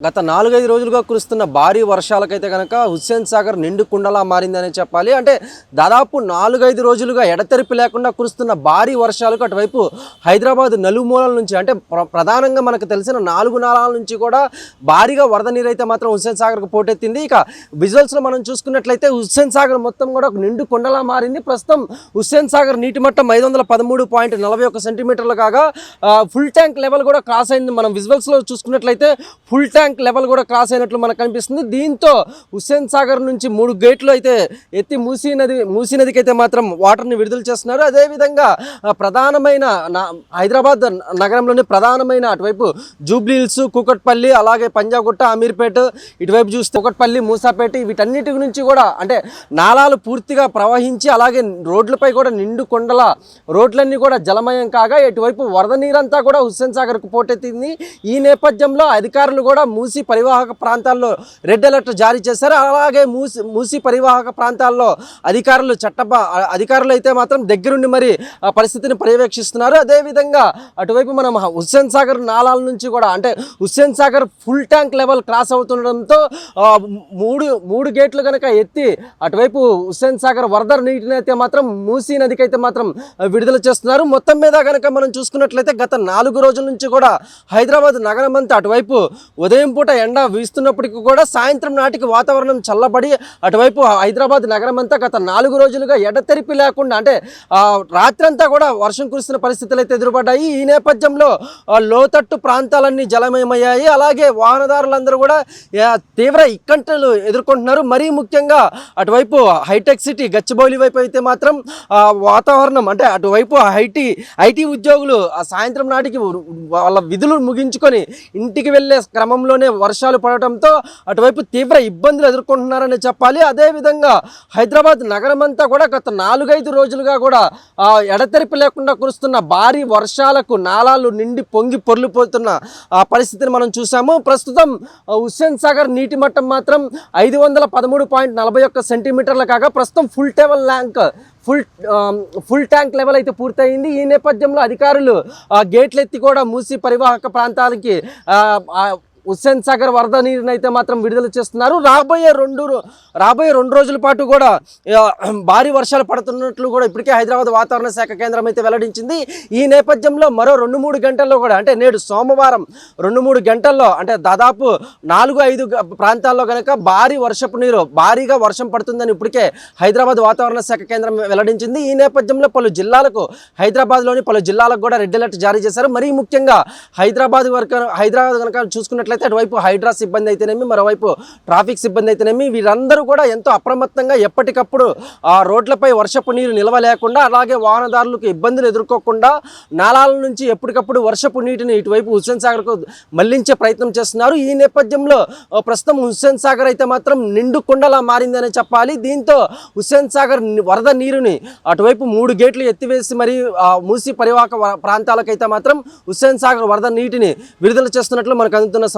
గత నాలుగైదు రోజులుగా కురుస్తున్న భారీ వర్షాలకైతే కనుక హుస్సేన్ సాగర్ నిండు కుండలా మారిందనే చెప్పాలి. అంటే దాదాపు నాలుగైదు రోజులుగా ఎడతెరిపి లేకుండా కురుస్తున్న భారీ వర్షాలకు అటువైపు హైదరాబాద్ నలుమూలల నుంచి అంటే ప్ర- ప్రధానంగా మనకు తెలిసిన నాలుగు నాలాల నుంచి కూడా భారీగా వరద నీరు అయితే మాత్రం హుస్సేన్ సాగర్కు పోటెత్తింది. ఇక విజువల్స్లో మనం చూసుకున్నట్లయితే హుస్సేన్ సాగర్ మొత్తం కూడా ఒక నిండు కుండలా మారింది. ప్రస్తుతం హుస్సేన్ సాగర్ నీటి మట్టం ఐదు వందల పదమూడు పాయింట్ నలభై ఒక్క సెంటీమీటర్లు కాగా ఫుల్ ట్యాంక్ లెవెల్ కూడా క్రాస్ అయింది. మనం విజువల్స్లో చూసుకున్నట్లయితే ఫుల్ ట్యాంక్ లెవెల్ కూడా క్రాస్ అయినట్లు మనకు కనిపిస్తుంది. దీంతో హుస్సేన్ సాగర్ నుంచి మూడు గేట్లు అయితే ఎత్తి మూసీ నది మూసీ నదికి అయితే మాత్రం వాటర్ని విడుదల చేస్తున్నారు. అదేవిధంగా ప్రధానమైన నా- హైదరాబాద్ నగరంలోని ప్రధానమైన అటువైపు జూబ్లీ హిల్స్ కూకట్పల్లి అలాగే పంజాగుట్ట అమీర్పేట ఇటువైపు చూస్తే కూకట్పల్లి మూసాపేట వీటన్నిటి నుంచి కూడా అంటే నాలాలు పూర్తిగా ప్రవహించి అలాగే రోడ్లపై కూడా నిండు కొండల రోడ్లన్నీ కూడా జలమయం కాగా ఇటువైపు వరద నీరంతా కూడా హుస్సేన్ సాగర్కు పోటెత్తింది. ఈ నేపథ్యంలో అధికారులు కూడా మూసి పరివాహక ప్రాంతాల్లో రెడ్ అలర్ట్ జారీ చేశారు. అలాగే మూసి మూసి పరివాహక ప్రాంతాల్లో అధికారులు చట్ట అధికారులు అయితే మాత్రం దగ్గరుండి మరి ఆ పరిస్థితిని పర్యవేక్షిస్తున్నారు. అదేవిధంగా అటువైపు మనం హుస్సేన్ సాగర్ నాలాల నుంచి కూడా అంటే Hussain Sagar full tank level cross అవుతుండడంతో మూడు మూడు గేట్లు కనుక ఎత్తి అటువైపు హుస్సేన్ సాగర్ వరద నీటిని అయితే మాత్రం మూసీ నదికి అయితే మాత్రం విడుదల చేస్తున్నారు. మొత్తం మీద కనుక మనం చూసుకున్నట్లయితే గత నాలుగు రోజుల నుంచి కూడా హైదరాబాద్ నగరం అంతా అటువైపు ఉదయం పూట ఎండ వీస్తున్నప్పటికీ కూడా సాయంత్రం నాటికి వాతావరణం చల్లబడి అటువైపు హైదరాబాద్ నగరం అంతా గత నాలుగు రోజులుగా ఎడతెరిపి లేకుండా అంటే రాత్రంతా కూడా వర్షం కురుస్తున్న పరిస్థితులు అయితే ఎదురుపడ్డాయి. ఈ నేపథ్యంలో లోతట్టు ప్రాంతాలన్నీ జలమయమయ్యాయి. అలాగే వాహనదారులందరూ కూడా తీవ్ర ఇక్కంటలు ఎదుర్కొంటున్నారు. మరీ ముఖ్యంగా అటువైపు హైటెక్ సిటీ గచ్చిబౌలి వైపు అయితే మాత్రం వాతావరణం అంటే అటువైపు ఐటీ ఐటీ ఉద్యోగులు ఆ సాయంత్రం నాటికి వాళ్ళ విధులు ముగించుకొని ఇంటికి వెళ్ళే క్రమంలో క్రమంలోనే వర్షాలు పడటంతో అటువైపు తీవ్ర ఇబ్బందులు ఎదుర్కొంటున్నారని చెప్పాలి. అదేవిధంగా హైదరాబాద్ నగరమంతా కూడా గత నాలుగైదు రోజులుగా కూడా ఎడతెరిపి లేకుండా కురుస్తున్న భారీ వర్షాలకు నాలాలు నిండి పొంగి పొర్లిపోతున్న ఆ పరిస్థితిని మనం చూసాము ప్రస్తుతం హుస్సేన్ సాగర్ నీటి మట్టం మాత్రం ఐదు వందల పదమూడు పాయింట్ నలభై ఒక్క సెంటీమీటర్ల కాగా ప్రస్తుతం ఫుల్ టేబుల్ ల్యాంక్ ఫుల్ ఫుల్ ట్యాంక్ లెవెల్ అయితే పూర్తయింది. ఈ నేపథ్యంలో అధికారులు గేట్లు ఎత్తి కూడా మూసి పరివాహక ప్రాంతాలకి హుస్సేన్ సాగర్ వరద నీరుని అయితే మాత్రం విడుదల చేస్తున్నారు. రాబోయే రెండు రాబోయే రెండు రోజుల పాటు కూడా భారీ వర్షాలు పడుతున్నట్లు కూడా ఇప్పటికే హైదరాబాద్ వాతావరణ శాఖ కేంద్రం అయితే వెల్లడించింది. ఈ నేపథ్యంలో మరో రెండు మూడు గంటల్లో కూడా అంటే నేడు సోమవారం రెండు మూడు గంటల్లో అంటే దాదాపు నాలుగు ఐదు ప్రాంతాల్లో కనుక భారీ వర్షపు నీరు భారీగా వర్షం పడుతుందని ఇప్పటికే హైదరాబాద్ వాతావరణ శాఖ కేంద్రం వెల్లడించింది. ఈ నేపథ్యంలో పలు జిల్లాలకు హైదరాబాద్లోని పలు జిల్లాలకు కూడా రెడ్ అలర్ట్ జారీ చేశారు. మరీ ముఖ్యంగా హైదరాబాద్ వరకు హైదరాబాద్ కనుక చూసుకున్నట్లయితే అటువైపు హైడ్రా సిబ్బంది అయితేనేమి మరోవైపు ట్రాఫిక్ సిబ్బంది అయితేనేమి వీరందరూ కూడా ఎంతో అప్రమత్తంగా ఎప్పటికప్పుడు ఆ రోడ్లపై వర్షపు నీరు నిల్వ లేకుండా అలాగే వాహనదారులకు ఇబ్బందులు ఎదుర్కోకుండా నాలాల నుంచి ఎప్పటికప్పుడు వర్షపు నీటిని ఇటువైపు హుస్సేన్ సాగర్కు మళ్ళించే ప్రయత్నం చేస్తున్నారు. ఈ నేపథ్యంలో ప్రస్తుతం హుస్సేన్ సాగర్ అయితే మాత్రం నిండు కుండలా మారిందనే చెప్పాలి. దీంతో హుస్సేన్ సాగర్ వరద నీరుని అటువైపు మూడు గేట్లు ఎత్తివేసి మరి ఆ, మూసి పరివాహక ప్రాంతాలకైతే మాత్రం హుస్సేన్ సాగర్ వరద నీటిని విడుదల చేస్తున్నట్లు మనకు అందుతున్న సమాచారం